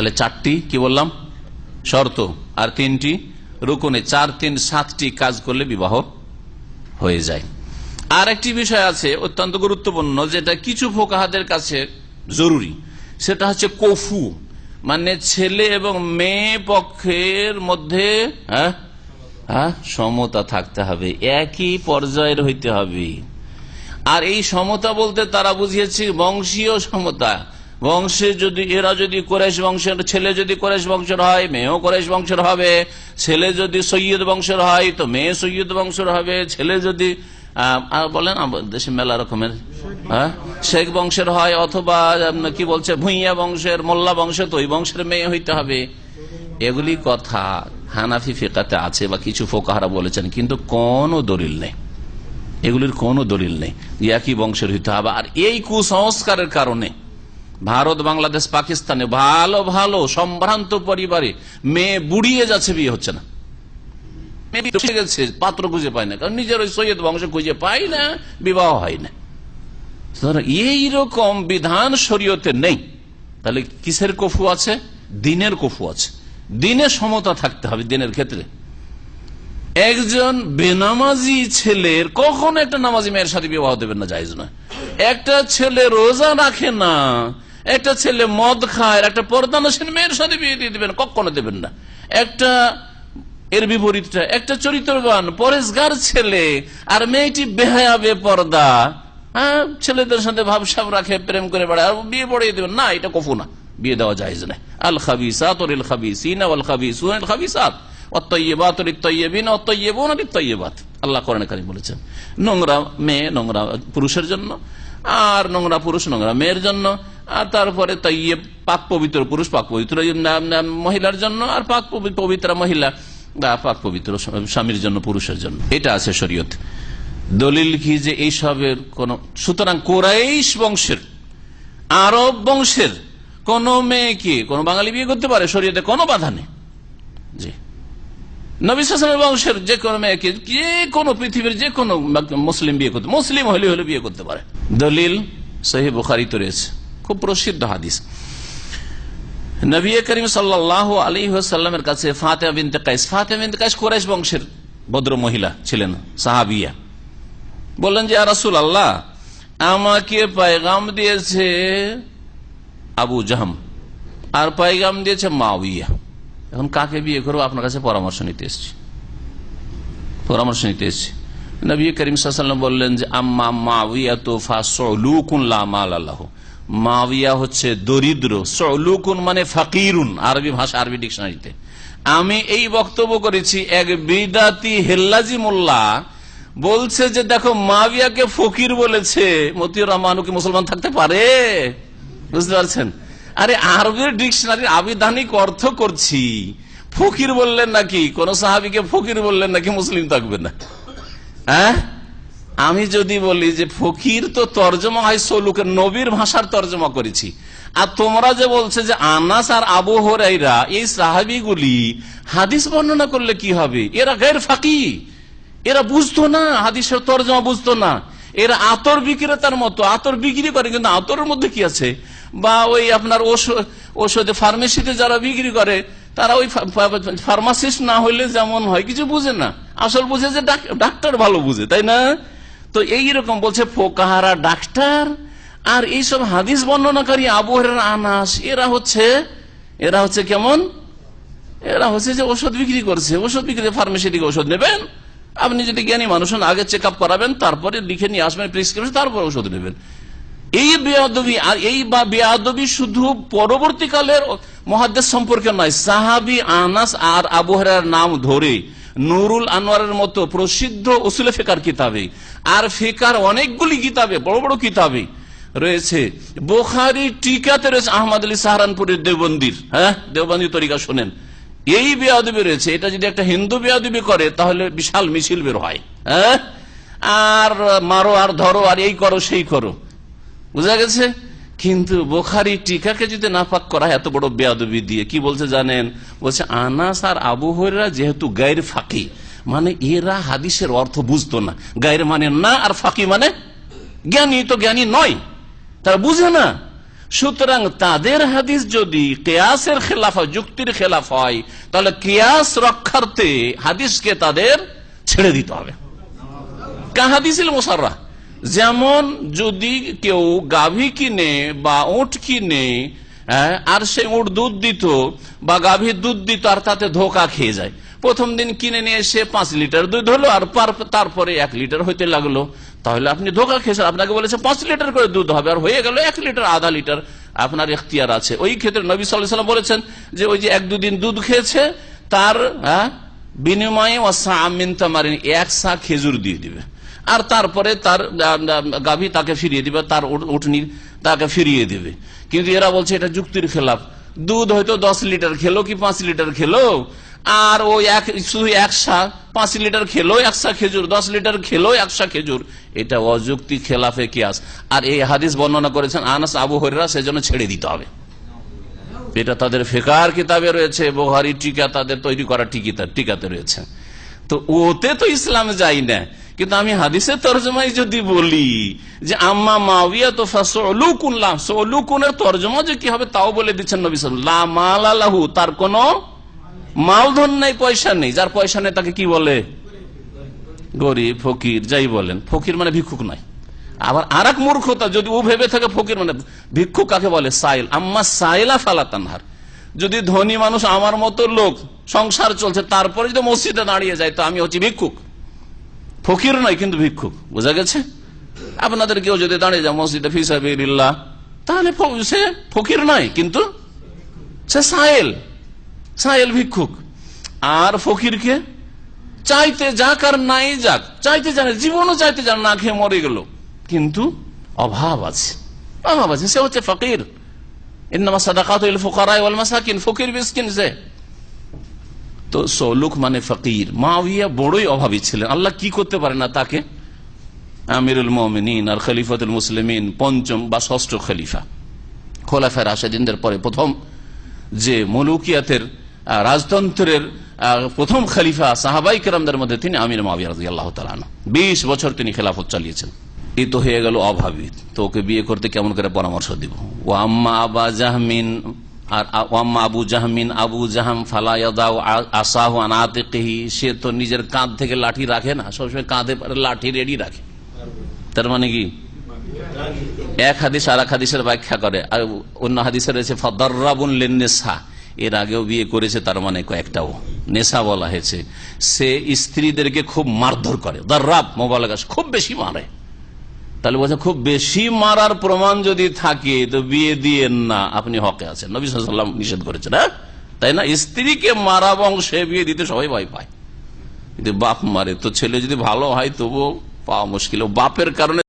তাহলে চারটি, কি বললাম? শর্ত। আর তিনটি, রুকুনে চার, তিন, সাতটি কাজ করলে বিবাহ হয়ে যায়। আর একটি বিষয় আছে অত্যন্ত গুরুত্বপূর্ণ, যেটা কিছু ফোকাহাদের কাছে জরুরি। সেটা হচ্ছে কফু। মানে ছেলে এবং মেয়ে পক্ষের মধ্যে হ্যাঁ? হ্যাঁ? সমতা থাকতে হবে। একই পর্যায়ের হইতে হবে। আর এই সমতা বলতে তারা বুঝিয়েছে বংশীয় সমতা। বংশে যদি, এরা যদি কোরেশ বংশের ছেলে যদি কোরেশ বংশের হয়, মেয়েও কোরেশ বংশের হবে। ছেলে যদি সৈয়দ বংশের হয়, তো মেয়ে সৈয়দ বংশের হবে। ছেলে যদি বলেন দেশে মেলা রকমের হ্যাঁ? শেখ বংশের হয় অথবা কি বলছে, ভুইয়া বংশের, মোল্লা বংশের, তো ওই বংশের মেয়ে হইতে হবে। এগুলি কথা হানাফি ফেকাতে আছে বা কিছু ফোকাহারা বলেছেন, কিন্তু কোনো দলিল নেই। এগুলির কোনো দলিল নেই একই বংশের হইতে হবে। আর এই কুসংস্কারের কারণে ভারত, বাংলাদেশ, পাকিস্তানে ভালো ভালো, সম্ভ্রান্ত পরিবারে মেয়ে বুড়িয়ে যাচ্ছে, বিয়ে হচ্ছে না। গেছে, পাত্র খুঁজে পায় না, কারণ নিজের ওই সৈয়দ বংশ খুঁজে পায় না, বিবাহ হয় না। এইরকম বিধান শরীয়তে নেই। তাহলে কিসের কফু আছে? দিনের কফু আছে। দিনে সমতা থাকতে হবে দিনের ক্ষেত্রে। একজন বেনামাজি ছেলের কখনো একটা নামাজি মেয়ের সাথে বিবাহ দেবেন না যাইজ না একটা ছেলে রোজা রাখে না একটা ছেলে মদ খায় একটা পর্দা পর্দানসীন মেয়ের সাথে বিয়ে দিয়ে দেবেন, কখনো দেবেন না। একটা এর বিপরীতটা, একটা চরিত্রবান, পরেশগার ছেলে আর মেয়েটি বেহায়া, বেপর্দা। হ্যাঁ ছেলেদের সাথে ভাবসাব রাখে, প্রেম করে বেড়ায়, আর বিয়ে পড়িয়ে দেবেন। না, এটা কফু না, বিয়ে দেওয়া যায় না আল খাবিসাত ওরিল খাবিসিনা ওয়াল খাবিসুন আল খাবিসাত। অত্যইবাত তৈয়বিন অত্যইবুন তৈয়বাত। আল্লাহ কোরআন কারিম বলেছেন, নোংরা মেয়ে, নোংরা পুরুষের জন্য, আর নোংরা পুরুষ, নোংরা মেয়ের জন্য। আর তারপরে তৈয়ে পাক পবিত্র পুরুষ, পাক পবিত্র মহিলার জন্য আর পাক পবিত্র মহিলা বা পাক পবিত্র স্বামীর জন্য, পুরুষের জন্য। এটা আছে শরীয়ত। দলিল কি যে এইসবের কোন সুতরাং কোরাইশ বংশের, আরব বংশের কোন মেয়েকে কোন বাঙালি বিয়ে করতে পারে শরীয়তে? কোনো বাধা নেই। জি। নবী সাসনের বংশের যে কোনো মেয়েকে যে কোনো পৃথিবীর যে কোনো মুসলিম বিয়ে করতে মুসলিম হলে হলে বিয়ে করতে পারে। দলিল সহি বুখারি তো রয়েছে। খুব প্রসিদ্ধ হাদিস। নবী করিম সাল্লাহ আলী সাল্লামের কাছে Fatima bint Qais, Fatima bint Qais Quraish বংশের ভদ্র মহিলা ছিলেন, সাহাবিয়া। বললেন যে রাসুল আল্লাহ আমাকে পায়গাম দিয়েছে আবু জাহাম আর পায়গাম দিয়েছে মাউইয়া এখন কাকে বিয়ে করব? আপনার কাছে পরামর্শ নিতে এসছি। পরামর্শ নিতে এসছি। নবী করিম সাল্লাম বললেন যে, আম্মা মাউইয়া তো ফাসলুকুন লামাল আল্লাহ মাউইয়া হচ্ছে দরিদ্র, সলুকুন মানে ফাকিরুন, আরবি ভাষা, আরবি ডিকশনারিতে। আমি এই বক্তব্য করেছি এক বিদাতি হেল্লাজি মোল্লা বলছে যে, দেখো মাবিয়াকে ফকির বলেছে, মতিউর রহমানুকে মুসলমান থাকতে পারে? বুঝতে পারছেন? আরে আরবের ডিকশনারি আবিধানিক অর্থ করছি। ফকির বললেন নাকি? কোন সাহাবিকে ফকির বললেন নাকি? মুসলিম থাকবে না। হ্যাঁ? আমি যদি বলি যে ফকির তো তর্জমা হয় সৌলুকের নবীর ভাষার তর্জমা করেছি। আর তোমরা যে বলছে যে আনাস আর আবু হরাইরা এই সাহাবিগুলি হাদিস বর্ণনা করলে কি হবে? এরা গের ফাঁকি। এরা বুঝতো না, হাদিসের তর্জমা বুঝতো না। এরা আতর বিক্রেতার মতো, আতর বিক্রি করে, কিন্তু আতরের মধ্যে কি আছে? বা ওই আপনার ওষুধে ফার্মেসিতে যারা বিক্রি করে, তারা ওই ফার্মাসিস্ট না হইলে যেমন হয়, কিছু বুঝে না। আসল বুঝে যে ডাক্তার ভালো বুঝে, তাই না? তো এইরকম বলছে, ফোকাহারা ডাক্তার আর এইসব হাদিস বর্ণনাকারী আবহাওয়ার আনাস, এরা হচ্ছে এরা হচ্ছে কেমন? এরা হচ্ছে যে ওষুধ বিক্রি করছে। ওষুধ বিক্রি ফার্মেসি থেকে ওষুধ নেবেন। আপনি যদি জ্ঞানী মানুষ আগে চেক আপ করাবেন, তারপরে লিখে নিয়ে আসবেন প্রেসক্রিপশন তারপর ওষুধ নেবেন। এই বেয়াদবি আর এই বা বেয়াদবি শুধু পরবর্তীকালের মহাদেশ সম্পর্কে নয়, সাহাবি আনাস আর আবহাওয়ার নাম ধরে নুরুল আনোয়ারের মতো প্রসিদ্ধ ওসুলে ফেকার কিতাবে। আর ফেকার অনেকগুলি কিতাবে, বড় বড় কিতাবে রয়েছে। বোখারি টিকাতে রয়েছে আহমদ আলী সাহারানপুরের দেবন্দির হ্যাঁ দেওবন্দি তরিকা শোনেন। এই বেয়াদবি রয়েছে, এটা যদি একটা হিন্দু বেয়াদবি করে, তাহলে বিশাল মিছিল বের হয়। হ্যাঁ আর মারো আর ধরো আর এই করো, সেই করো। বুঝা গেছে? কিন্তু বোখারি টিকাকে যদি নাপাক করা এত বড় বেয়াদবি দিয়ে। কি বলছে জানেন? বলছে, আনাস আর আবু হরা যেহেতু গায়ের ফাঁকি মানে এরা হাদিসের অর্থ বুঝতো না। গায়ের মানে না আর ফাঁকি মানে জ্ঞানী তো জ্ঞানী নয়। তারা বুঝে না। সুতরাং তাদের হাদিস যদি কেয়াসের খেলাফ হয়, যুক্তির খেলাফ হয়, তাহলে কেয়াস রক্ষার্থে হাদিসকে তাদের ছেড়ে দিতে হবে। কাহাদিসিল মোসাররা যেমন যদি কেউ গাভী কিনে বা উঠ কিনে হ্যাঁ, আর সে উঠ দুধ দিত বা গাভীর দুধ দিত আর তাতে ধোকা খেয়ে যায়। প্রথম দিন কিনে নিয়ে এসে পাঁচ লিটার দুধ হলো আর পার- তারপরে এক লিটার হইতে লাগল। তাহলে আপনি ধোকা খেয়েছেন। আপনাকে বলেছে পাঁচ লিটার করে দুধ হবে আর হয়ে গেল এক লিটার আধা লিটার আপনার এখতিয়ার আছে। ওই ক্ষেত্রে নবী সাল্লাম বলেছেন যে ওই যে এক দুদিন দুধ খেয়েছে তার হ্যাঁ, বিনিময়ে এক সা খেজুর দিয়ে দিবে। আর তারপরে তার গাভী তাকে ফিরিয়ে দিবে, তার উটনি তাকে ফিরিয়ে দিবে। কিন্তু এরা বলছে এটা যুক্তির খেলাফ। দুধ হয়তো দশ লিটার খেলো কি পাঁচ লিটার খেলো? আর ও এক, শুধু একশা পাঁচ লিটার খেলো একশা খেজুর, দশ লিটার খেলো একশা খেজুর। এটা অযুক্তি খেলাফে কিয়াস। আর এই হাদিস বর্ণনা করেছেন আনাস আবু হরিরা সেজন্য ছেড়ে দিতে হবে। এটা তাদের ফেকার কিতাবে রয়েছে, বোহারি টিকা তাদের তৈরি করা টিকিতা টিকাতে রয়েছে। তো ওতে তো ইসলাম যাই না। কিন্তু আমি হাদিসের তর্জমাই যদি বলি যে, আম্মা মাওয়িয়া তো ফাসলুকুনলাম সলুকুনের তর্জমা যে কি হবে তাও বলে দিচ্ছেন নবী সাল্লাল্লাহু লা মাল আলাহু তার কোনো মালধন নেই, পয়সা নেই। যার পয়সা নেই তাকে কি বলে? গরিব, ফকির, যাই বলেন। ফকির মানে ভিক্ষুক নয়। আবার আর এক মূর্খতা, যদি ও ভেবে থাকে ফকির মানে ভিক্ষু কাকে বলে? সাইল। আম্মা সাইলা ফালা তানহার। যদি ধনী মানুষ আমার মতো লোক সংসার চলছে, তারপরে যদি মসজিদে দাঁড়িয়ে যায়, তো আমি হচ্ছি ভিক্ষুক। ফকির নয়, কিন্তু ভিক্ষুক। বোঝা গেছে? আপনাদের কেউ যদি দাঁড়িয়ে যায়, মসজিদে ফিসাবিল্লাহ তাহলে সে ফকির নয়, কিন্তু সে সাইল। সাইল ভিক্ষুক। আর ফকিরকে চাইতে যাক আর নাই যাক, চাইতে জানে জীবনও চাইতে জানে না খেয়ে মরে গেল। কিন্তু অভাব আছে। অভাব আছে। সে হচ্ছে ফকির। মাসাকিন। ফকির মানে বড়ই ছিলেন। কি করতে পারে না তাকে? মুসলিমিন পঞ্চম বা ষষ্ঠ খলিফা। খোলাফের পরে প্রথম যে মলুকিয়াতের রাজতন্ত্রের প্রথম খলিফা সাহাবাই কেরামদের মধ্যে তিনি আমির মাবিয়া রাজি আল্লাহ বিশ বছর তিনি খেলাফত চালিয়েছেন। এই তো হয়ে গেল অভাবী। তো ওকে বিয়ে করতে কেমন করে পরামর্শ দিব? ও আম্মা আবা জাহমিন, আর ওয়াম্মা আবু জাহমিন, আবু জাহাম ফালায়াদাও আসাহ আনাতেহি সে তো নিজের কাঁধ থেকে লাঠি রাখে না, সবসময় কাঁধে লাঠি রেডি রাখে। তার মানে কি? এক হাদিস আর এক হাদিসের ব্যাখ্যা করে। আর অন্য হাদিসে রয়েছে, ফদর্রাবুন লেন্নেসা এর আগেও বিয়ে করেছে, তার মানে কয়েকটাও। নেশা বলা হয়েছে। সে স্ত্রীদেরকে খুব মারধর করে। দর্রাব মোবাইল খুব বেশি মারে। তাহলে বলছে, খুব বেশি মারার প্রমাণ যদি থাকে, তো বিয়ে দিয়ে না। আপনি হকে আছেন। নবী সাল্লাম নিষেধ করেছেন হ্যাঁ? তাই না? স্ত্রীকে মারা বংশে বিয়ে দিতে সবাই ভয় পায়। যদি বাপ মারে, তো ছেলে যদি ভালো হয়, তবুও পাওয়া মুশকিল। বাপের কারণে